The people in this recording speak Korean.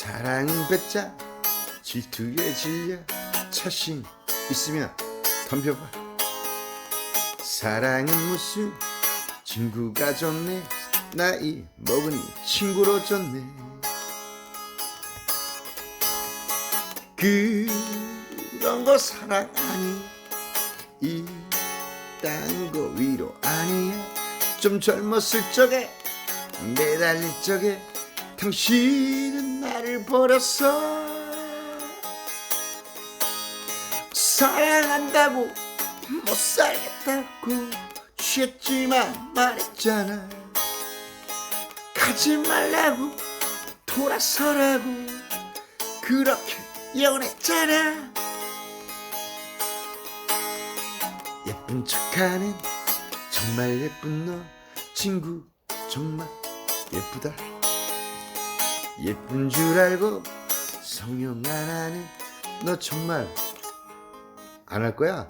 사랑은 배짜 질투에 질려 자신 있으면 덤벼봐. 사랑은 무슨 친구가 좋네. 나이 먹으니 친구로 좋네. 그런 거 사랑 아니. 이딴 거 위로 아니야. 좀 젊었을 적에 매달릴 적에 당신은 나를 버렸어. 사랑한다고 못 살겠다고 취했지만 말했잖아. 가지 말라고 돌아서라고 그렇게 예언했잖아. 예쁜 척하는 정말 예쁜 너 친구 정말 예쁘다 예쁜 줄 알고 성형 안 하는 너 정말 안 할 거야?